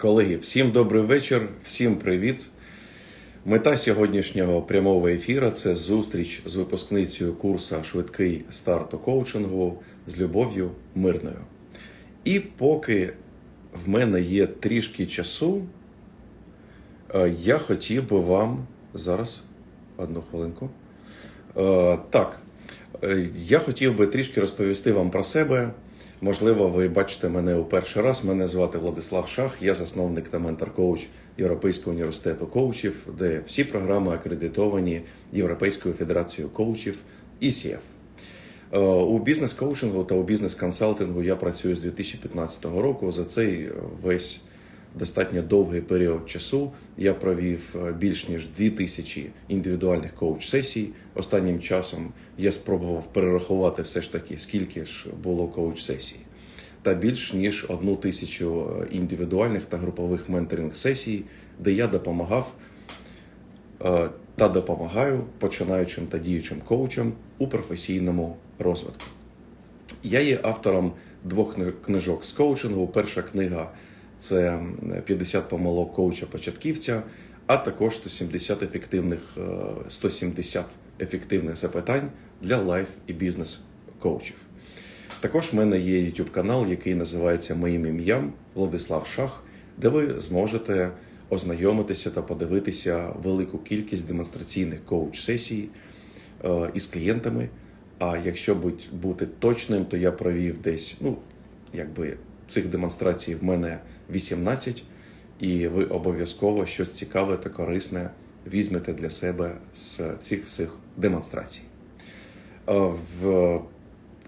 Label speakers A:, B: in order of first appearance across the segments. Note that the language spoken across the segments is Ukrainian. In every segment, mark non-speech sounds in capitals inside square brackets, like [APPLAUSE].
A: Колеги, всім добрий вечір, всім привіт. Мета сьогоднішнього прямого ефіру це зустріч з випускницею курсу Швидкий старт у коучингу з любов'ю мирною. І поки в мене є трішки часу, е, я хотів би вам зараз одну хвилинку. Е, Так, е, я хотів би трішки розповісти вам про себе. Можливо, ви бачите мене у перший раз. Мене звати Владислав Шах, я засновник та ментор-коуч Європейського університету коучів, де всі програми акредитовані Європейською федерацією коучів ECF. Е, У бізнес-коучингу та у бізнес-консалтингу я працюю з 2015 року. За цей е, весь достатньо довгий період часу я провів е, більш ніж 2000 індивідуальних коуч-сесій. Останнім часом я спробував перерахувати все ж таки, скільки ж було коуч-сесій. Та більш ніж одну тисячу е, індивідуальних та групових менторинг-сесій, де я допомагав е, та допомагаю починаючим та діючим коучам у професійному розвитку. Я є автором двох книжок з коучингу. Перша книга це 50 помилок коуча-початківця, а також 170 ефективних, е, 170 ефективних запитань для лайф і бізнес коучів. Також в мене є YouTube канал, який називається Моїм ім'ям Владислав Шах, де ви зможете ознайомитися та подивитися велику кількість демонстраційних коуч-сесій е, із клієнтами. А якщо бути точним, то я провів десь, ну, якби цих демонстрацій в мене 18, і ви обов'язково щось цікаве та корисне візьмете для себе з цих всіх демонстрацій. Е, В,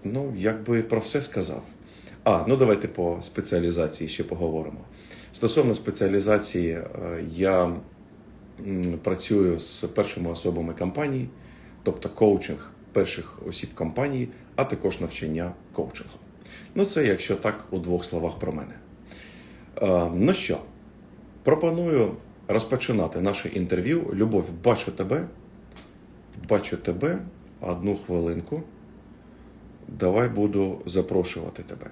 A: ну, якби про все сказав. А, ну давайте по спеціалізації ще поговоримо. Стосовно спеціалізації, е, я працюю з першими особами компанії, тобто коучинг перших осіб компанії, а також навчання коучингу. Ну, це якщо так у двох словах про мене. Е, Ну що, пропоную розпочинати наше інтерв'ю. Любов, бачу тебе. Бачу тебе. Одну хвилинку. Давай буду запрошувати тебе.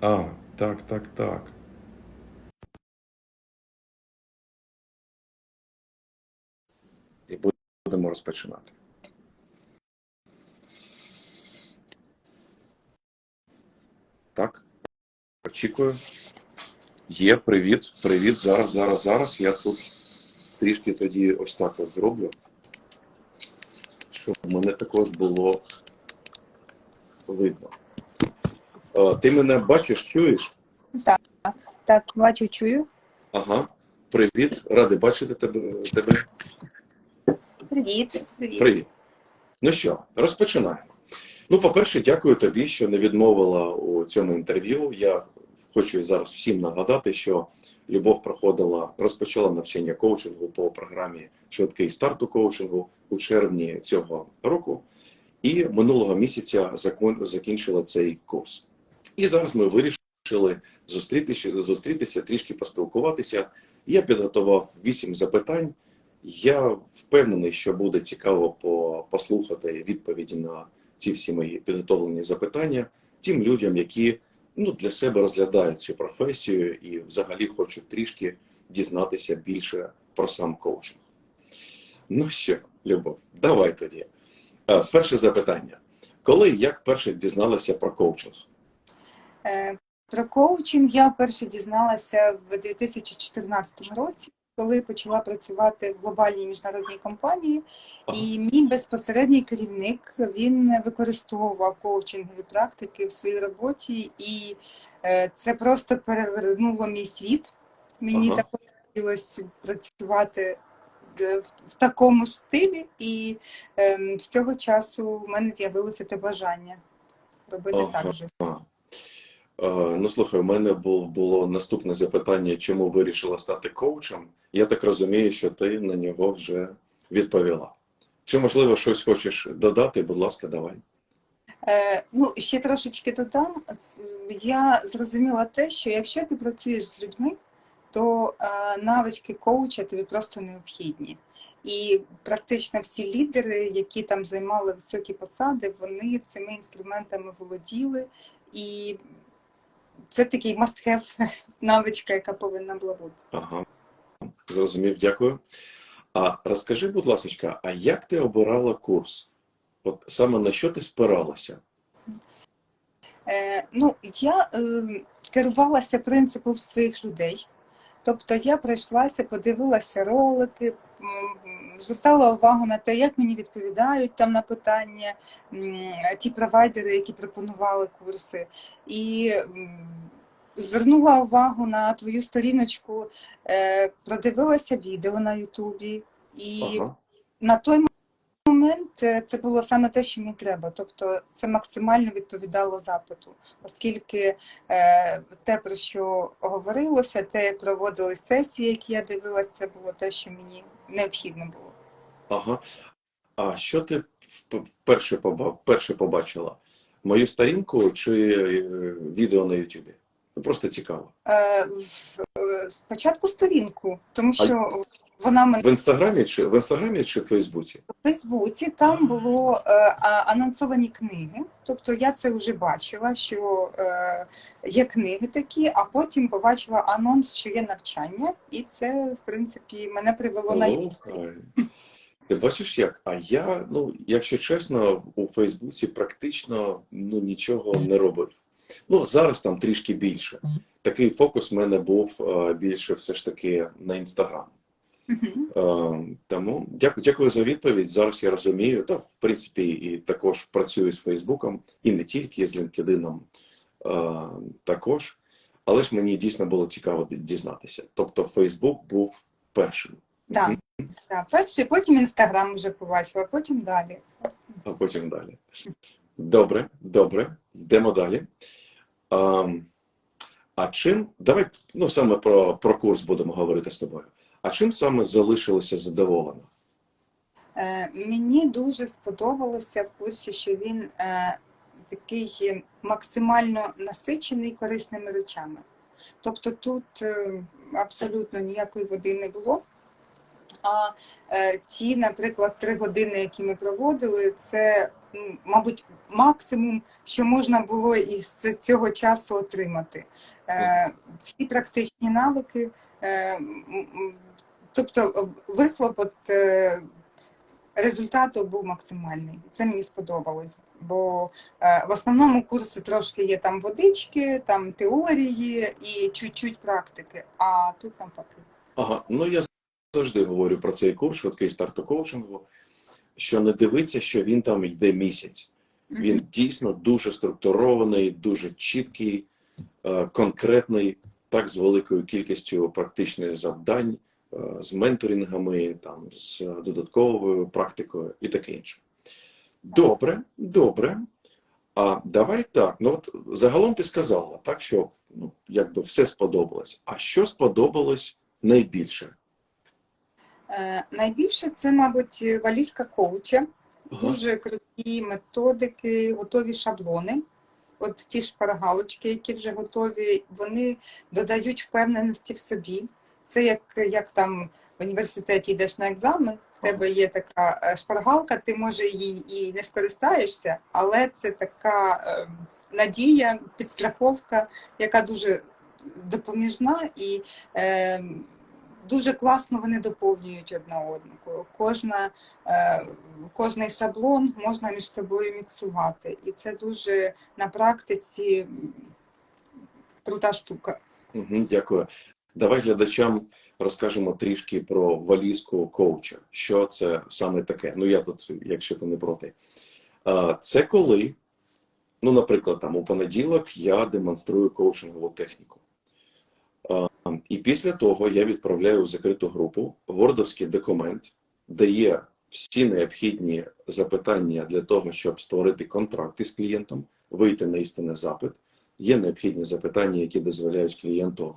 A: А, так, так, так. І будемо розпочинати. Так. Очікую. Є, привіт, привіт. Зараз, зараз, зараз. Я тут трішки тоді ось так от зроблю. Щоб мене також було видно. Е, Ти мене бачиш, чуєш?
B: Так, так, бачу, чую.
A: Ага. Привіт, радий бачити тебе. тебе.
B: Привіт. Привіт.
A: Привіт. Ну що, розпочинаємо. Ну, по-перше, дякую тобі, що не відмовила у цьому інтерв'ю. Я хочу зараз всім нагадати, що Любов проходила, розпочала навчання коучингу по програмі Швидкий старт у коучингу у червні цього року, і минулого місяця закон- закінчила цей курс. І зараз ми вирішили зустрітися, зустрітися трішки поспілкуватися. Я підготував вісім запитань. Я впевнений, що буде цікаво послухати відповіді на ці всі мої підготовлені запитання тим людям, які ну, для себе розглядають цю професію і взагалі хочуть трішки дізнатися більше про сам коучинг. Ну що, Любов, давай тоді. Е, Перше запитання. Коли як перше дізналася про коучинг?
B: Е, Про коучинг я перше дізналася в 2014 році, коли почала працювати в глобальній міжнародній компанії, і мій безпосередній керівник він використовував коучингові практики в своїй роботі, і е, це просто перевернуло мій світ. Мені
A: Ага.
B: також хотілося працювати в- такому стилі, і ем, з цього часу в мене з'явилося те бажання робити
A: Ага.
B: так же.
A: Е, Ну, слухай, у мене бул- було наступне запитання, чому вирішила стати коучем. Я так розумію, що ти на нього вже відповіла. Чи, можливо, щось хочеш додати? Будь ласка, давай.
B: Е, ну, ще трошечки додам. Я зрозуміла те, що якщо ти працюєш з людьми, то е, навички коуча тобі просто необхідні. І практично всі лідери, які там займали високі посади, вони цими інструментами володіли. І це такий must-have [LAUGHS] навичка, яка повинна була бути.
A: Ага. Зрозумів, дякую. А розкажи, будь ласка, а як ти обирала курс? От саме на що ти спиралася?
B: Е, ну, я е, керувалася принципом своїх людей. Тобто я пройшлася, подивилася ролики, звертала увагу на те, як мені відповідають там на питання ті провайдери, які пропонували курси. І звернула увагу на твою сторіночку, е, продивилася відео на Ютубі. І
A: Ага.
B: на той момент е, це було саме те, що мені треба. Тобто це максимально відповідало запиту, оскільки е, те, про що говорилося, те, як проводились сесії, які я дивилась, це було те, що мені необхідно було.
A: Ага. А що ти вп- вперше, побачила? Мою сторінку чи е, відео на Ютубі? Ну, просто цікаво.
B: Е, в- е, спочатку сторінку, тому що вона мене
A: В інстаграмі чи в інстаграмі чи в Фейсбуці?
B: в Фейсбуці там було е, анонсовані книги. Тобто я це вже бачила, що е, є книги такі, а потім побачила анонс, що є навчання, і це, в принципі, мене привело на
A: Слухай. Ти бачиш як? А я, ну, якщо чесно, у Фейсбуці практично ну, нічого не робив. Ну, зараз там трішки більше. Такий фокус в мене був е, більше все ж таки на інстаграм. Е, Тому дякую, дякую за відповідь. Зараз я розумію. Та, в принципі, і також працюю з Фейсбуком, і не тільки з LinkedIn е, також. Але ж мені дійсно було цікаво дізнатися. Тобто, Фейсбук був першим.
B: Так, так. Перше, потім інстаграм вже побачила, потім далі.
A: а потім далі. Добре, добре, йдемо далі. А, а чим, давай ну, саме про, про курс будемо говорити з тобою. А чим саме залишилося задоволена?
B: Е, Мені дуже сподобалося в курсі, що він е, такий максимально насичений корисними речами. Тобто тут е, абсолютно ніякої води не було. А е, ті, наприклад, три години, які ми проводили, це, мабуть, максимум, що можна було із цього часу отримати. Е, всі практичні навики, е, тобто вихлоп от, е, результату був максимальний. Це мені сподобалось. Бо в основному курси трошки є там водички, там теорії і чуть-чуть практики, а тут навпаки.
A: Ага, ну я завжди говорю про цей курс, швидкий старт коучингу, що не дивиться, що він там йде місяць. Він дійсно дуже структурований, дуже чіткий, е, конкретний, так з великою кількістю практичних завдань, е, з менторингами, там, з додатковою практикою і таке інше. Добре, добре. А давай так. Ну от загалом ти сказала, так що ну, якби все сподобалось. А що сподобалось найбільше?
B: Е, найбільше це, мабуть, валізка коуча.
A: Ага.
B: Дуже круті методики, готові шаблони. От ті шпаргалочки, які вже готові, вони додають впевненості в собі. Це як, як там в університеті йдеш на екзамен, в тебе є така е, шпаргалка, ти може її і не скористаєшся, але це така е, надія, підстраховка, яка дуже допоміжна і е, дуже класно вони доповнюють одна одну. Кожна, е, кожний шаблон можна між собою міксувати. І це дуже на практиці крута штука.
A: Дякую. Давай глядачам розкажемо трішки про валізку коуча. Що це саме таке? Ну я тут, якщо ти не проти. Це коли, ну, наприклад, там у понеділок я демонструю коучингову техніку. І після того я відправляю в закриту групу вордовський документ, де є всі необхідні запитання для того, щоб створити контракт із клієнтом, вийти на істинний запит. Є необхідні запитання, які дозволяють клієнту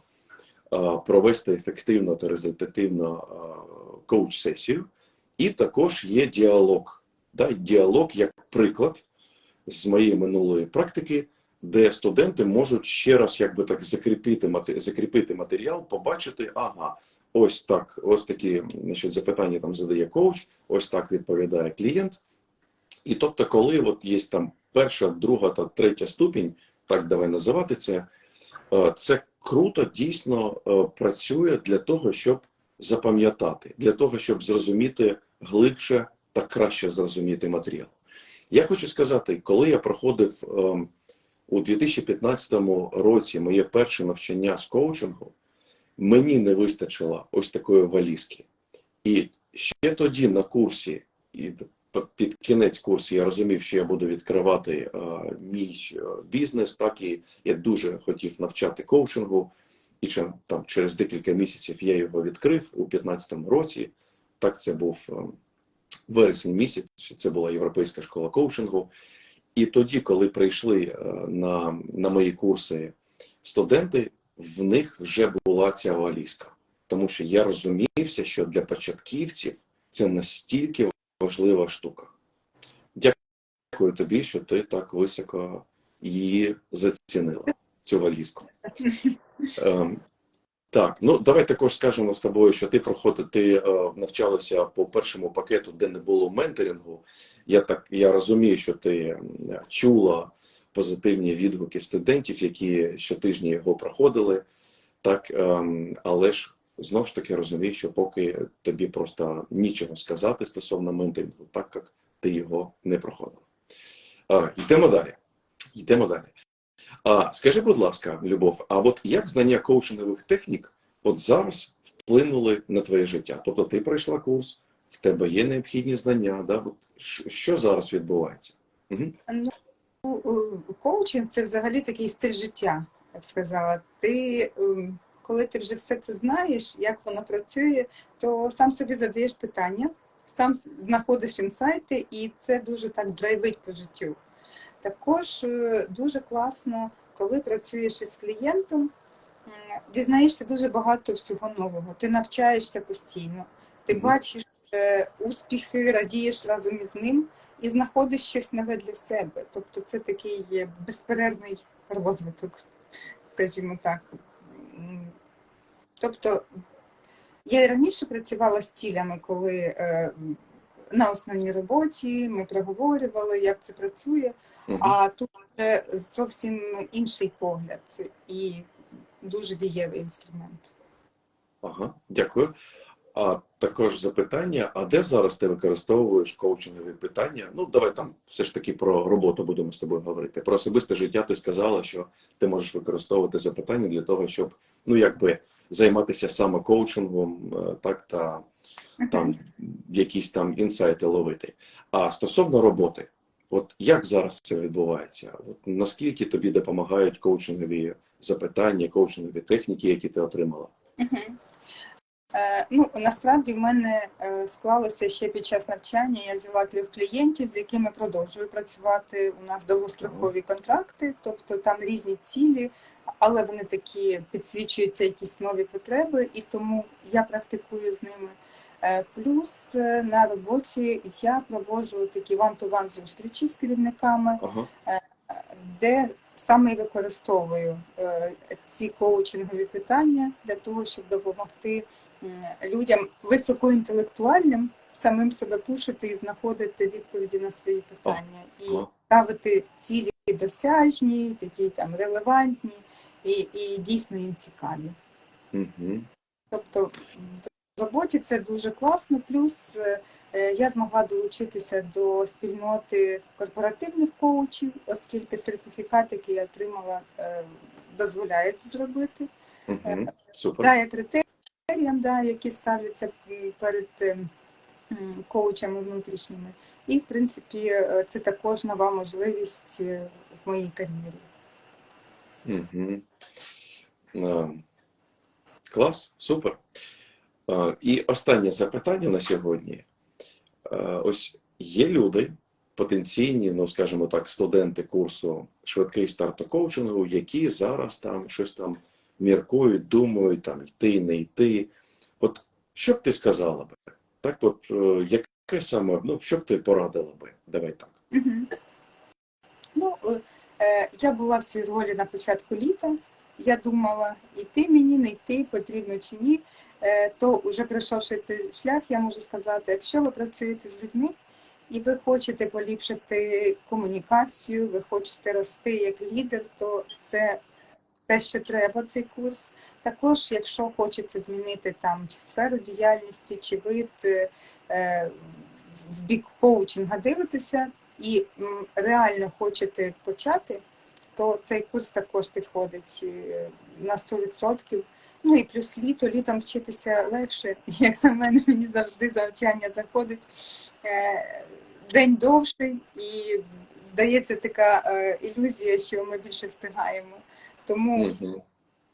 A: провести ефективно та результативно коуч-сесію. І також є діалог. Діалог як приклад з моєї минулої практики, де студенти можуть ще раз якби так закріпити, закріпити матеріал, побачити, ага, ось так, ось такі значить, запитання там задає коуч, ось так відповідає клієнт. І тобто, коли от є там перша, друга та третя ступінь, так давай називати це, Е, Це круто дійсно е, працює для того, щоб запам'ятати, для того, щоб зрозуміти глибше та краще зрозуміти матеріал. Я хочу сказати, коли я проходив ем, у 2015 році моє перше навчання з коучингу, мені не вистачило ось такої валізки. І ще тоді на курсі, і під кінець курсу я розумів, що я буду відкривати е, мій е, бізнес, так і я дуже хотів навчати коучингу. І там через декілька місяців я його відкрив у 2015 році. Так, це був е, вересень місяць, це була європейська школа коучингу. І тоді, коли прийшли е, на, на мої курси студенти, в них вже була ця валізка. Тому що я розумівся, що для початківців це настільки важлива штука. Дякую тобі, що ти так високо її зацінила, цю валізку. [LAUGHS] Так, ну давай також скажемо з тобою, що ти проходив, ти е, навчалася по першому пакету, де не було менторингу. Я так я розумію, що ти чула позитивні відгуки студентів, які щотижні його проходили. Так, ем, але ж знову ж таки розумію, що поки тобі просто нічого сказати стосовно менторингу, так як ти його не проходив. А, йдемо далі. Йдемо далі. А скажи, будь ласка, Любов, а от як знання коучингових технік от зараз вплинули на твоє життя? Тобто ти пройшла курс, в тебе є необхідні знання, да? От що, зараз відбувається?
B: Ну, е, коучинг це взагалі такий стиль життя, я б сказала. Ти, ем, коли ти вже все це знаєш, як воно працює, то сам собі задаєш питання, сам знаходиш інсайти, і це дуже так драйвить по життю. Також е, дуже класно, коли працюєш із клієнтом, дізнаєшся дуже багато всього нового. Ти навчаєшся постійно, ти бачиш е, успіхи, радієш разом із ним і знаходиш щось нове для себе. Тобто це такий безперервний розвиток, скажімо так. Тобто я і раніше працювала з цілями, коли е, на основній роботі ми проговорювали, як це працює.
A: Угу.
B: А тут зовсім інший погляд і дуже дієвий інструмент.
A: Ага, дякую. А також запитання: а де зараз ти використовуєш коучингові питання? Ну, давай там все ж таки про роботу будемо з тобою говорити. Про особисте життя ти сказала, що ти можеш використовувати запитання для того, щоб ну якби займатися саме коучингом, е, так та там якісь там інсайти ловити. А стосовно роботи, от як зараз це відбувається? От наскільки тобі допомагають коучингові запитання, коучингові техніки, які ти отримала?
B: Е, Ну, насправді в мене е, склалося ще під час навчання. Я взяла трьох клієнтів, з якими продовжую працювати. У нас довгострокові контракти, тобто там різні цілі, але вони такі підсвічуються якісь нові потреби, і тому я практикую з ними. Е, Плюс на роботі я проводжу такі ван-ту-ван зустрічі з керівниками,
A: Ага.
B: де саме використовую ці коучингові питання для того, щоб допомогти людям високоінтелектуальним самим себе пушити і знаходити відповіді на свої питання, і ставити цілі досяжні, такі там релевантні і, і дійсно їм цікаві.
A: Угу.
B: Тобто в роботі це дуже класно. Плюс е, е, я змогла долучитися до спільноти корпоративних коучів, оскільки сертифікат, який я отримала, е, дозволяє це зробити.
A: Угу. Супер.
B: Да, є критеріям, да, які ставляться перед е, коучами внутрішніми. І, в принципі, е, це також нова можливість е, в моїй кар'єрі.
A: Угу. Клас, супер. І останнє запитання на сьогодні. Ось є люди, потенційні, ну скажімо так, студенти курсу швидкий старт коучингу, які зараз там щось там міркують, думають, там йти, не йти. От що б ти сказала би? Так, от е, яке саме, ну що б ти порадила би? Давай так.
B: Ну, е, е, я була в цій ролі на початку літа. Я думала, йти мені, не йти, потрібно чи ні. То вже пройшовши цей шлях, я можу сказати, якщо ви працюєте з людьми і ви хочете поліпшити комунікацію, ви хочете рости як лідер, то це те, що треба, цей курс. Також, якщо хочеться змінити там чи сферу діяльності, чи вид е, е, в бік коучинга дивитися і реально хочете почати, то цей курс також підходить е, на 100%. Ну і плюс літо, літом вчитися легше, [LAUGHS] як на мене, мені завжди завчання заходить. Е, День довший і здається така ілюзія, що ми більше встигаємо. Тому,
A: Мгм.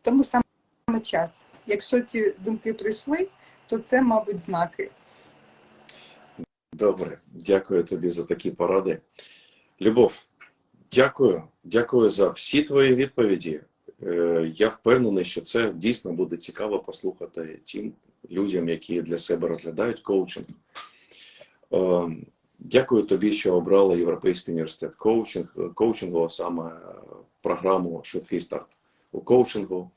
B: тому саме час. Якщо ці думки прийшли, то це, мабуть, знаки.
A: Добре, дякую тобі за такі поради. Любов, дякую. Дякую за всі твої відповіді. Е, Я впевнений, що це дійсно буде цікаво послухати тим людям, які для себе розглядають коучинг. Дякую тобі, що обрала Європейський університет коучинг, коучингу, а саме е, програму Швидкий старт у коучингу.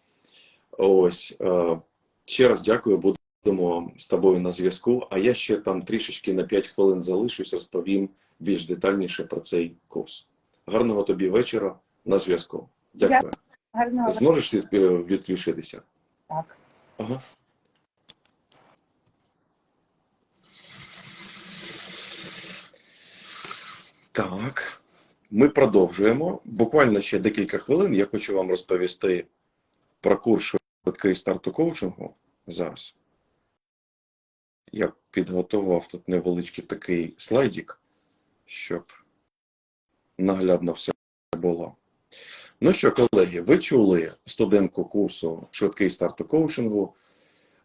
A: Ось е, ще раз дякую. Будемо з тобою на зв'язку. А я ще там трішечки на 5 хвилин залишусь, розповім більш детальніше про цей курс. Гарного тобі вечора на зв'язку. Дякую.
B: Гарного
A: Зможеш е, відключитися?
B: так.
A: Ага. Так, ми продовжуємо. Буквально ще декілька хвилин. Я хочу вам розповісти про курс швидкий старту коучингу зараз. Я підготував тут невеличкий такий слайдик, щоб наглядно все було. Ну що, колеги, ви чули студентку курсу швидкий старт у коучингу.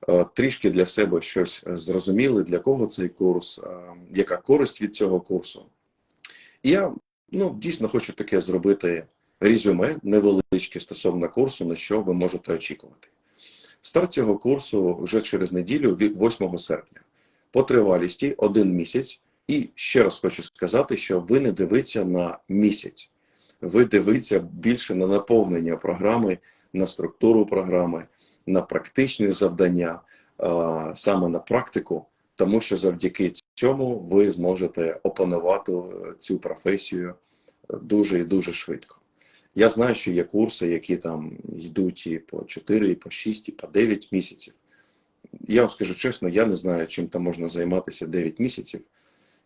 A: Е, Трішки для себе щось зрозуміли, для кого цей курс, е, яка користь від цього курсу. Я ну, дійсно хочу таке зробити резюме невеличке стосовно курсу, на що ви можете очікувати. Старт цього курсу вже через неділю, 8 серпня, по тривалісті один місяць. І ще раз хочу сказати, що ви не дивіться на місяць ви дивіться більше на наповнення програми, на структуру програми, на практичні завдання, саме на практику, тому що завдяки цьому ви зможете опанувати е, цю професію е, дуже і дуже швидко. Я знаю, що є курси, які там йдуть і по 4, і по 6, і по 9 місяців. Я вам скажу чесно, я не знаю, чим там можна займатися 9 місяців.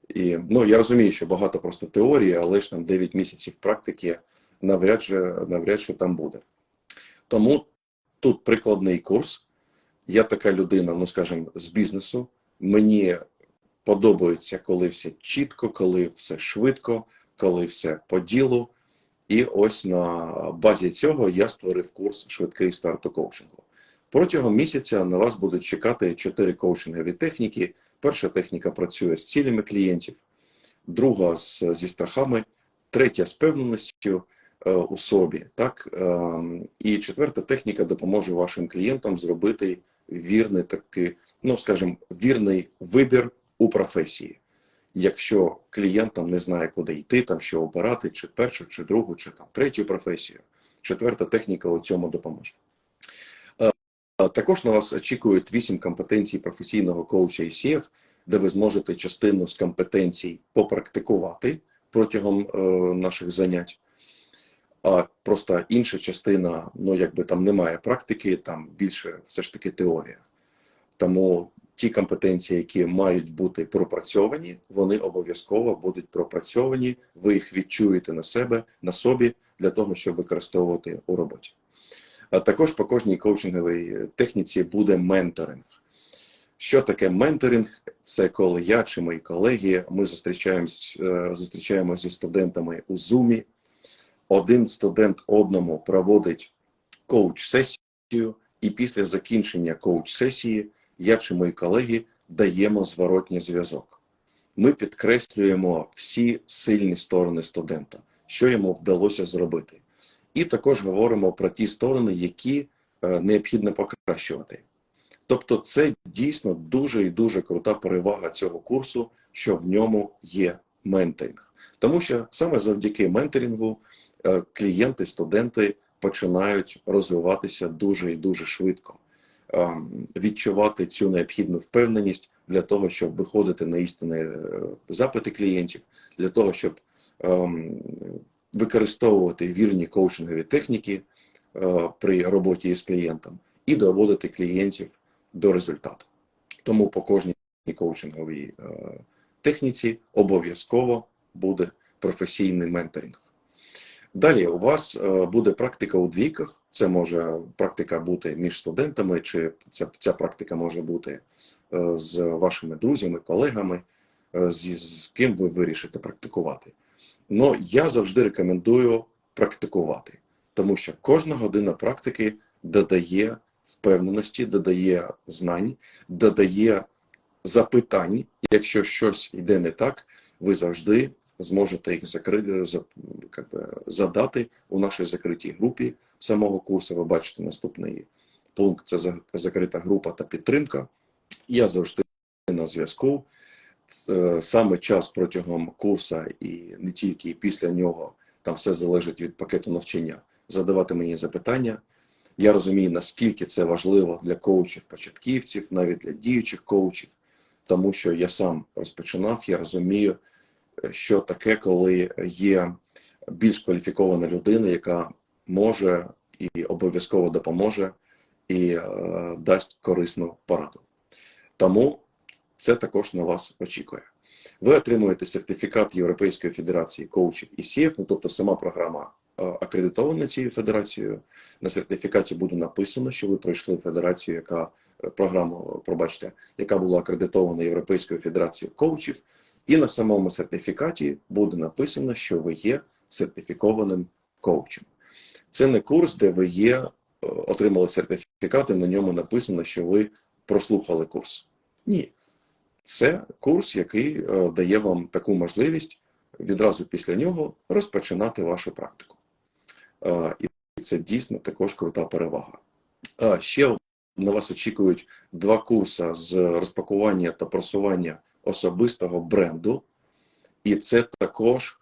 A: І ну я розумію, що багато просто теорії, але ж там 9 місяців практики навряд чи, навряд чи там буде. Тому тут прикладний курс. Я така людина, ну скажімо, з бізнесу. Мені подобається, коли все чітко, коли все швидко, коли все по ділу. І ось на базі цього я створив курс швидкий старт коучингу. Протягом місяця на вас будуть чекати чотири коучингові техніки. Перша техніка працює з цілями клієнтів, друга зі страхами, третя з певненістю е, у собі. Так? Е, і четверта техніка допоможе вашим клієнтам зробити вірний такий, ну скажімо, вірний вибір у професії. Якщо клієнт там не знає, куди йти, там що обирати, чи першу, чи другу, чи там третю професію, четверта техніка у цьому допоможе. Також на вас очікують вісім компетенцій професійного коуча ICF, де ви зможете частину з компетенцій попрактикувати протягом е, наших занять. А просто інша частина, ну якби там немає практики, там більше все ж таки теорія. Тому ті компетенції, які мають бути пропрацьовані, вони обов'язково будуть пропрацьовані. Ви їх відчуєте на себе, на собі для того, щоб використовувати у роботі. А також по кожній коучинговій техніці буде менторинг. Що таке менторинг? Це коли я чи мої колеги ми зустрічаємось, е, зустрічаємося зі студентами у Zoom. Один студент одному проводить коуч-сесію, і після закінчення коуч-сесії я чи мої колеги даємо зворотній зв'язок. Ми підкреслюємо всі сильні сторони студента, що йому вдалося зробити. І також говоримо про ті сторони, які е, необхідно покращувати. Тобто, це дійсно дуже і дуже крута перевага цього курсу, що в ньому є менторинг. Тому що саме завдяки менторингу е, клієнти, студенти починають розвиватися дуже і дуже швидко, відчувати цю необхідну впевненість для того, щоб виходити на істинні е, запити клієнтів, для того, щоб ем, використовувати вірні коучингові техніки, е, при роботі із клієнтом і доводити клієнтів до результату. Тому по кожній коучинговій е, техніці обов'язково буде професійний менторинг. Далі у вас е, буде практика у двійках. Це може практика бути між студентами, чи ця, ця практика може бути е, з вашими друзями, колегами, е, з, з ким ви вирішите практикувати. Но я завжди рекомендую практикувати, тому що кожна година практики додає впевненості, додає знань, додає запитань. Якщо щось йде не так, ви завжди зможете їх закрити, би, задати у нашій закритій групі самого курсу. Ви бачите наступний пункт це закрита група та підтримка. Я завжди на зв'язку. Е, Саме час протягом курсу і не тільки і після нього, там все залежить від пакету навчання, задавати мені запитання. Я розумію, наскільки це важливо для коучів-початківців, навіть для діючих коучів, тому що я сам розпочинав, я розумію, е, що таке, коли є більш кваліфікована людина, яка може і обов'язково допоможе і е, дасть корисну пораду. Тому це також на вас очікує. Ви отримуєте сертифікат Європейської федерації коучів і СІФ, ну тобто сама програма е, акредитована цією федерацією. На сертифікаті буде написано, що ви пройшли федерацію, яка е, програму, пробачте, яка була акредитована Європейською федерацією коучів, і на самому сертифікаті буде написано, що ви є сертифікованим коучем. Це не курс, де ви є, е, отримали сертифікат, і на ньому написано, що ви прослухали курс. Ні. Це курс, який е, дає вам таку можливість відразу після нього розпочинати вашу практику. Е, І це дійсно також крута перевага. Ще на вас очікують два курси з розпакування та просування особистого бренду, і це також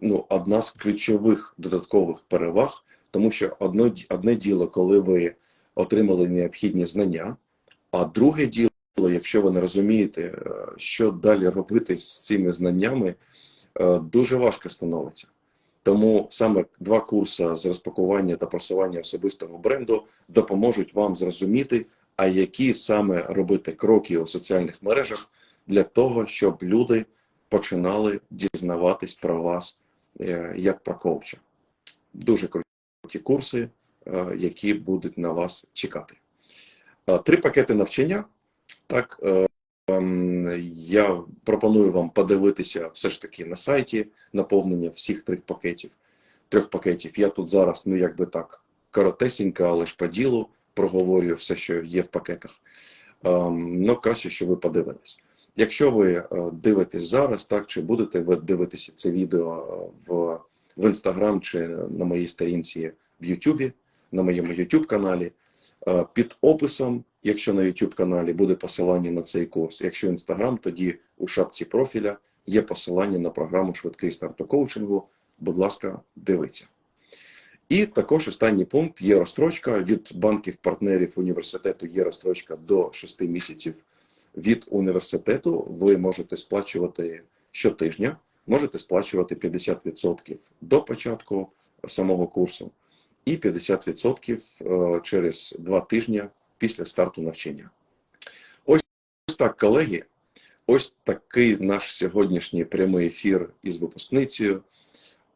A: ну, одна з ключових додаткових переваг, тому що одно, одне діло, коли ви отримали необхідні знання, а друге діло, якщо ви не розумієте, е, що далі робити з цими знаннями, е, дуже важко становиться. Тому саме два курси з розпакування та просування особистого бренду допоможуть вам зрозуміти, а які саме робити кроки у соціальних мережах для того, щоб люди починали дізнаватись про вас е, як про коуча. Дуже круті курси, е, які будуть на вас чекати. Е, Три пакети навчання. Так, ем, я пропоную вам подивитися все ж таки на сайті наповнення всіх трьох пакетів. Трьох пакетів. Я тут зараз, ну якби так, коротесенько, але ж по ділу проговорюю все, що є в пакетах. Ем, ну, краще, що ви подивились. Якщо ви е, дивитесь зараз, так чи будете ви дивитися це відео е, в, в Instagram чи на моїй сторінці в YouTube, на моєму YouTube каналі, е, під описом, якщо на YouTube каналі буде посилання на цей курс, якщо Instagram, тоді у шапці профіля є посилання на програму Швидкий старт коучингу. Будь ласка, дивіться. І також останній пункт є розстрочка від банків-партнерів університету. Є розстрочка до 6 місяців від університету. Ви можете сплачувати щотижня, можете сплачувати 50% до початку самого курсу і 50% е, через два тижні після старту навчання. Ось так, колеги. Ось такий наш сьогоднішній прямий ефір із випускницею.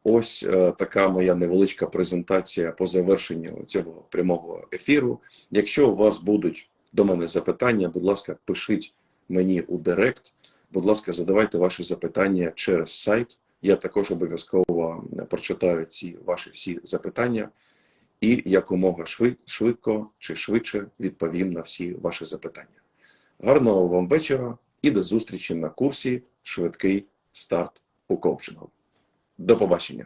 A: Ось е, така моя невеличка презентація по завершенню цього прямого ефіру. Якщо у вас будуть до мене запитання, будь ласка, пишіть мені у Директ. Будь ласка, задавайте ваші запитання через сайт. Я також обов'язково прочитаю ці ваші всі запитання і якомога швидко чи швидше відповім на всі ваші запитання. Гарного вам вечора і до зустрічі на курсі Швидкий старт у коучингу. До побачення.